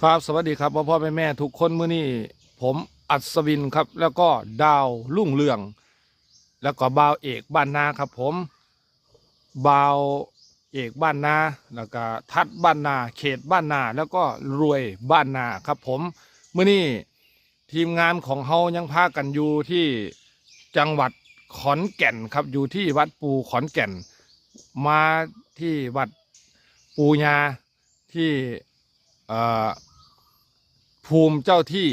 ครับสวัสดีครับพ่อพ่อแม่แม่ทุกคนมื้อนี้ผมอัศวินครับ แล้วก็ดาวรุ่งเรือง แล้วก็บ่าวเอกบ้านนาครับ ผมบ่าวเอกบ้านนาแล้วก็ทัดบ้านนา เขตบ้านนาแล้วก็รวยบ้านนาครับ ผมมื้อนี้ทีมงานของเฮายังพากันอยู่ที่จังหวัดขอนแก่นครับอยู่ที่วัดปูขอนแก่น มาที่วัดปูญาที่ ภูมิเจ้าที่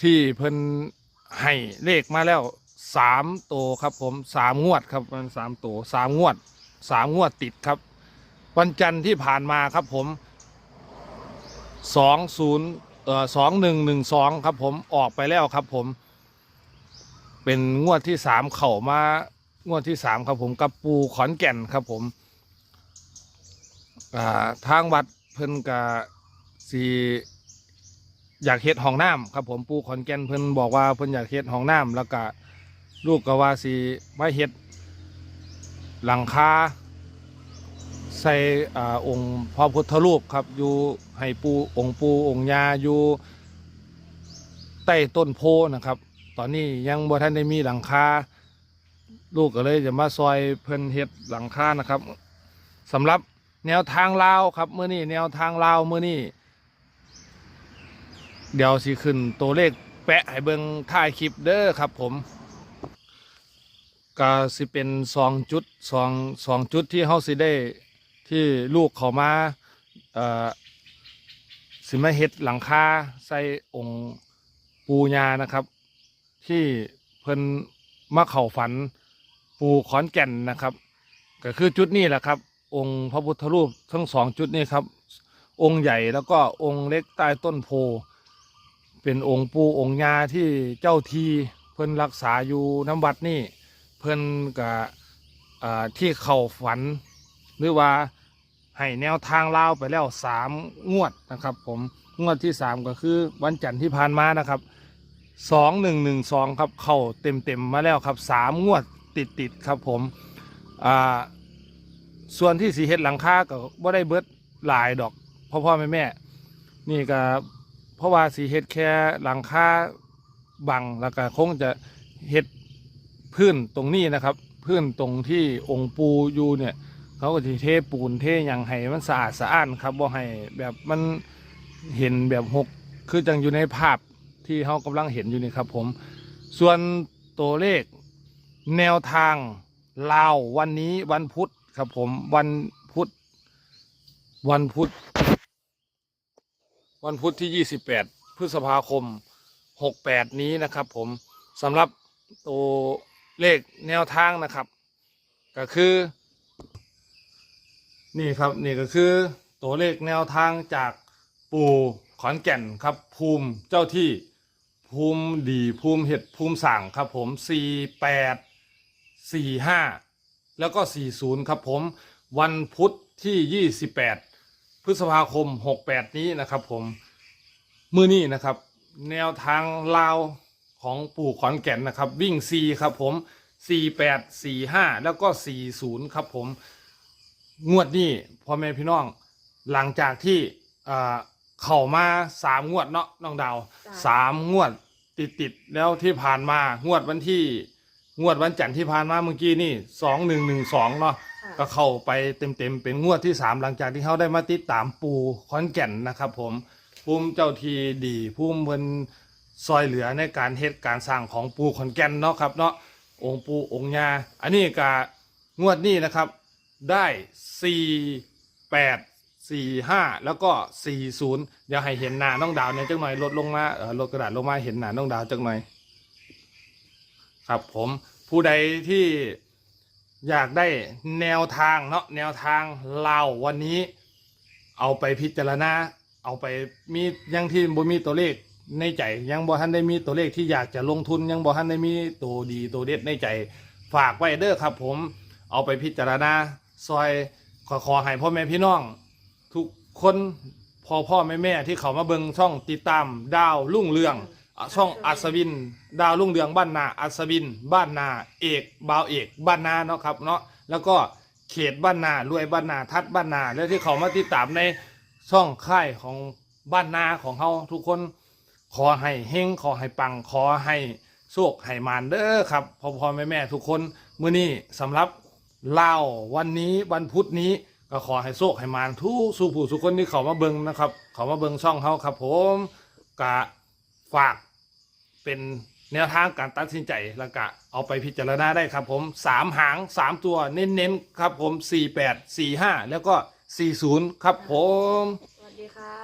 ที่เพิ่นให้เลขมาแล้วสามตัวครับผมสามงวดครับมันสามตัวสามงวดสามงวดติดครับ วันจันทร์ที่ผ่านมาครับผมสองศูนย์เอ่อสองหนึ่งหนึ่งสองครับผมออกไปแล้วครับผม เป็นงวดที่สามเข่ามางวดที่สามครับผมกับปูขอนแก่นครับผมทางวัด พิ่นกะสีอยากเฮ็ดห้องน้ำครับ ผมปูขอนแก่นเพิ่นบอกว่าเพิ่นอยากเฮ็ดห้องน้ำแล้วก็ลูกก็ว่าสิมาเฮ็ดหลังคาใส่อ่าองค์พระพุทธรูปครับอยู่ให้ปูองค์ปูองค์ยาอยู่ใต้ต้นโพนะครับ ตอนนี้ยังบ่ทันได้มีหลังคาลูกก็เลยจะมาซอยเพิ่นเฮ็ดหลังคานะครับสำหรับ แนวทางลาวครับเมื่อนี้แนวทางลาวเมื่อนี้เดี๋ยวสิขึ้นตัวเลขแปะให้เบิ่งท้ายคลิปเด้อครับผมก็สิเป็นสองจุดสองสองจุดที่เฮาสิได้ที่ลูกเขามาเอ่อสิมาเฮ็ดหลังคาใส่องค์ปูญานะครับ ที่เพิ่นมาเข้าฝันปูขอนแก่นนะครับ ก็คือจุดนี้แหละครับ องค์พระพุทธรูปทั้งสองจุดนี้ครับ องค์ใหญ่แล้วก็องค์เล็กใต้ต้นโพ เป็นองค์ปูองค์ยาที่เจ้าทีเพิ่นรักษาอยู่น้ำวัดนี่เพิ่นกับที่เข่าฝัน หรือว่าให้แนวทางเล่าไปแล้วสามงวดนะครับ ผมงวดที่สามก็คือวันจันทร์ที่ผ่านมานะครับสองหนึ่งหนึ่งสองครับ เข่าเต็มเต็มมาแล้วครับสามงวดติดติดๆครับผมอ่า ส่วนที่สีเฮ็ดหลังคาก็บ่ได้เบิดหลายดอกพ่อพ่อแม่แม่นี่ก็เพราะว่าสีเฮ็ดแค่หลังคาบังแล้วก็คงจะเฮ็ดพื้นตรงนี้นะครับ พื้นตรงที่องค์ปูอยู่เนี่ยเขาก็จะเทปูนเทอย่างให้มันสะอาดสะอ้านครับบ่ให้แบบมันเห็นแบบหกคือจังอยู่ในภาพที่เขากำลังเห็นอยู่นี่ครับ ผม ส่วนตัวเลขแนวทางลาววันนี้วันพุธ ครับผมวันพุธวันพุธวันพุธที่ 28 พฤษภาคม 68 นี้นะครับ ผมสำหรับตัวเลขแนวทางนะครับ ก็คือ นี่ครับนี่ก็คือตัวเลขแนวทางจากปู่ขอนแก่นครับ ภูมิเจ้าที่ภูมิดีภูมิเห็ดภูมิสั่งครับผม 48 45 แล้วก็ 40 ครับผม วันพุธที่ 28 พฤษภาคม 68 นี้นะครับผม มือนี้นะครับ แนวทางลาวของปู่ขอนแก่นนะครับ วิ่ง4ครับผม 48 45 แล้วก็ 40 ครับผม งวดนี้พ่อแม่พี่น้อง หลังจากที่อ่าเข้ามาสามงวดเนาะน้องดาวจ้ะสามงวดติดติดๆแล้วที่ผ่านมางวดวันที่ งวดวันจันทร์ที่ผ่านมาเมื่อกี้นี่สองหนึ่งหนึ่งสองเนาะค่ะก็เข้าไปเต็มๆเป็นงวดที่สามหลังจากที่เขาได้มาติดตามปูขอนแก่นนะครับผมภูมิเจ้าทีดีภูมิเพิ่นซอยเหลือในการเฮ็ดการสร้างของปูขอนแก่นเนาะครับเนาะองค์ปูองค์ยาอันนี้ก็งวดนี้นะครับได้สี่แปดสี่ห้าแล้วก็สี่ศูนย์เดี๋ยวให้เห็นหน้าน้องดาวเนี่ยจังหน่อยลดลงมาเออลดกระดาษลงมาเห็นหน้าน้องดาวจังหน่อย ครับผม ผู้ใดที่อยากได้แนวทางเนาะแนวทางเล่าวันนี้ เอาไปพิจารณาเอาไปมียังที่บ่มีตัวเลขในใจ ยังบ่ทันได้มีตัวเลขที่อยากจะลงทุน ยังบ่ทันได้มีตัวดีตัวเด็ดในใจ ฝากไว้เด้อครับ ผมเอาไปพิจารณาซอยขอขอให้พ่อแม่พี่น้อง ทุกคนพ่อพ่อแม่แม่ที่เขามาเบิงช่องติดตามดาวรุ่งเรือง อะช่องอัศวิน ดาวรุ่งเรืองบ้านนา อัศวิน บ้านนา เอกบ่าวเอก บ้านนาเนาะครับเนาะแล้วก็เขตบ้านนารวยบ้านนาทัดบ้านนา แล้วที่เขามาติดตามในช่องค่ายของบ้านนาของเฮาทุกคนขอให้เฮงขอให้ปังขอให้โชคให้มานเด้อครับพ่อพ่อแม่แม่ทุกคนมื้อนี้สำหรับเล่าวันนี้วันพุธนี้ก็ขอให้โชคให้มานทุกสู่ผู้ทุกคนที่เขามาเบิงนะครับ เขามาเบิงช่องเฮาครับ ผมกะ ฝากเป็นแนวทางการตัดสินใจแล้วก็เอาไปพิจารณาได้ครับผมสามหางสามตัวเน้นๆครับผมสี่แปดสี่ห้าแล้วก็สี่ศูนย์ครับผม สวัสดีค่ะ